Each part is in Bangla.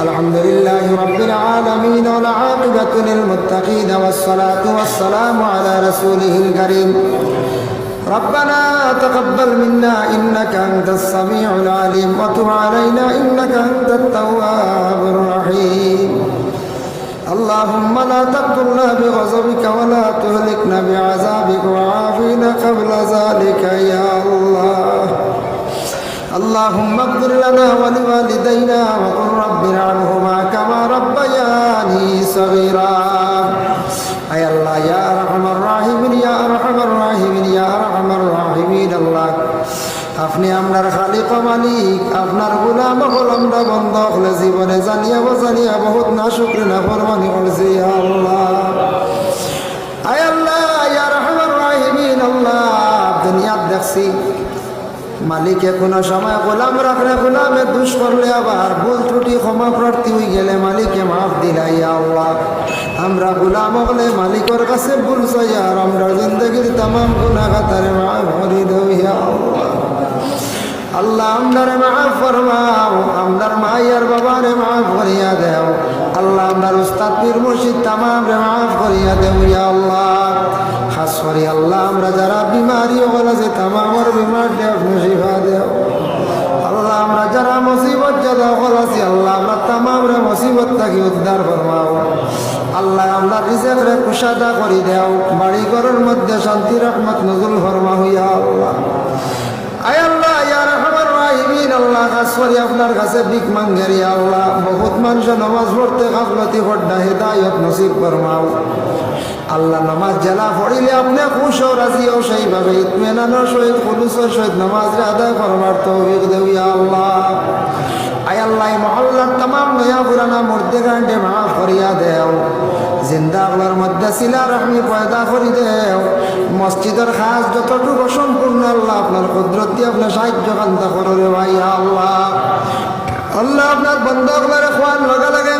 الحمد لله رب العالمين والعاقبة للمتقين والصلاة والسلام على رسوله الكريم. ربنا تقبل منا إنك أنت السميع العليم وتب علينا إنك أنت التواب الرحيم. اللهم لا تقتلنا بغضبك ولا تهلكنا بعذابك وعافنا قبل ذلك يا الله. اللهم اغفر لنا ولوالدينا وقل رب ارحمهما كما ربياني صغيرا اي الله يا ارحم الراحمين يا ارحم الراحمين يا ارحم الراحمين الله আপনি আপনার খালিক ও মালিক আপনার গুলাম হল আমরা বন্ধ হলে জীবনে জানিয়া জানিয়া বহুত না শুক্রে না ফরমানি করছি ইয়া আল্লাহ আয় আল্লাহ ইয়া রহমান রাহিমিন আল্লাহ দুনিয়াত দেখছি মালিকে কোনো সময় গোলাম রাখলে গোলামে দুষ করলে আবার ভুল ত্রুটি ক্ষমা প্রার্থী হয়ে গেলে মালিকে মাফ দিলাই আল্লাহ। আমরা গোলাম হলে মালিকের কাছে ভুল চাই আর আমরা জিন্দগির তাম গুণাগাতারে মাফ আল্লাহ। আল্লাহ আমদারে মাফ ফরমাও আমদার মাইয়ার বাবারে মাফ করিয়া দেও। আল্লাহ আমদার উস্তাদ পীর মুর্শিদ তামাম রে মাফ করিয়া দেও ইয়া আল্লাহ। খাস করি আল্লাহ, আমরা যারা বিমারি হল আছে আমার বিমার দেও মুসিফা দেও। আল্লাহ, আমরা যারা মুসিবত যাদা হল আছি, আল্লাহ, আমরা তামাম রে মুসিবত থাকি উদ্ধার ফরমাও। আল্লাহ, আমরা রিজেক কুষাদা করি দেও বাড়ি ঘরের মধ্যে শান্তি, রহমত নজরুল ফরমা হইয়া আল্লাহ। আয় করি আপনার কাছে ভিক মাঙ্গেরি আল্লাহ বহুত মানুষ নামাজ পড়তে গাফলতি পড়না হেদায়ত নসিব ফরমাও। আল্লাহ নামাজ জেলা পড়িলে আপনি খুশ ও রাজি ও সেইভাবে ইতমেনানোর সহিত সহিত নামাজ আদায় করবার তৌফিক আল্লাহ। আয় আল্লাহ মহল্লার তামাম নয়া পুরানা মূর্তি গান্ডে মাফ দেও। জিন্দা আল্লাহর মধ্যে সিলা রহমি পয়দা করি দেও। মসজিদের খাস যতটুকু সম্পূর্ণ আল্লাহ আপনার কুদরত, আপনার সাহায্য কান্তা করো রে ভাই আল্লাহ আপনার বন্ধ করে খোয়ার লগে লাগে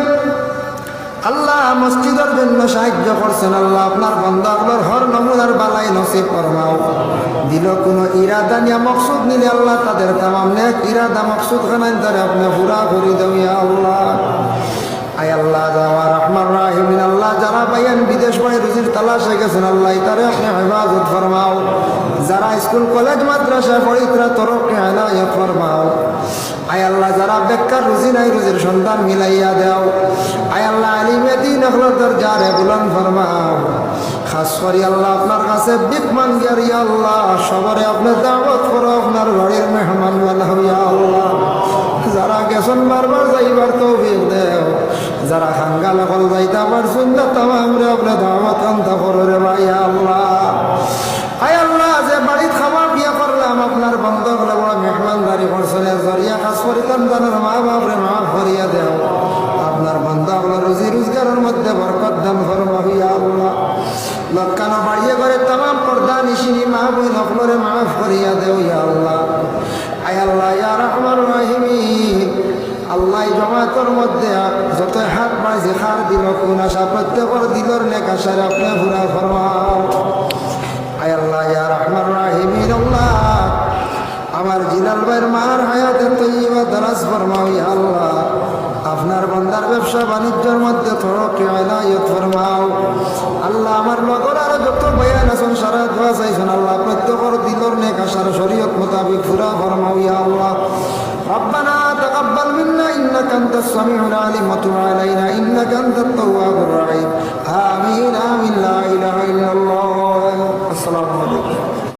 আল্লাহ মসজিদের জন্য সাহায্য করছেন, আল্লাহ আপনার বন্ধ আপনার হর নমুনার বালাই নসিব ফরমাও। দিল কোনো ইরাদা নিয়ে মকসুদ নিলে আল্লাহ তাদের তামাম নেক ইরাদা মকসুদ খানায় ধরে আপনি পুরা করি ইয়া আল্লাহ। আয় আল্লাহ যাওয়া রহমান রাহিমিন, আল্লাহ যারা পাইয়েন বিদেশ বাড়ি রুজির তালাশে গেছেন আল্লাহ তারে আপনি হেফাজত ফরমাও। যারা স্কুল, কলেজ মাদ্রাসা পড়ি, তারা তরফকে হেদায়ত ফরমাও। আয় আল্লাহ যারা বেকার, রুজি নাই, রুজির সন্তান মিলাইয়া দেও। আয় আল্লাহ আলিমে দিন আখলাদর যারে বুলন ফরমাও। খাস করি আল্লাহ আপনার কাছে বিক মাঙ্গিয়ার ইয়া আল্লাহ, সবারে আপনার দাওয়াত করো, আপনার বাড়ির মেহমান আল্লাহ। যারা গেছন বারবার যাইবার তৌফিক দেও। যারা খাঙ্গা লগল যাইতে আবার সুন্দর তামাম রে আপনার দাওয়াত আনতা করো রে ভাই, আল্লাহ। আয় আল্লাহ, যে বাড়িত খাবার বিয়া করলাম, আপনার বন্ধ হলে বড় মেহমানদারি করছেন জরিয়া কাজ করিতাম, জানার মা বাপরে মা ভরিয়া দেও। আপনার বন্ধ হলো রুজি রোজগারের মধ্যে বরকত দান ফরমা হইয়া আল্লাহ। লক্কানো বাড়িয়ে করে তামাম পর্দা নিশিনি, মা বই নকলরে মাফ করিয়া দেও, ইয়া আল্লাহ। আয় আল্লাহ, ইয়া রহমান রাহিমিন। আল্লাহ জমাতর মধ্যে যত হাত মাঝে হার দিল, কোন আশা প্রত্যেক দিলর নেকা সার আপনি ঘুরা ফরমাও। আমার জিলাল ভাইয়ের মার হায়াতে তৈবা দরাজ ফরমাও, ইয়া আল্লাহ। আপনার বন্দার ব্যবসা বাণিজ্যের মধ্যে থরকে আয়নায়ত ফরমাও। আল্লাহ আমার লগর আর যত বয়ান আছেন, সারা দোয়া চাইছেন, আল্লাহ প্রত্যেকর দিলর নেকা সার শরীয়ত মোতাবিক ঘুরা ফরমাও, ইয়া আল্লাহ। রব্বানা إنك أنت السميع العليم وتب علينا إنك أنت التواب الرحيم. آمين آمين. لا إله إلا الله.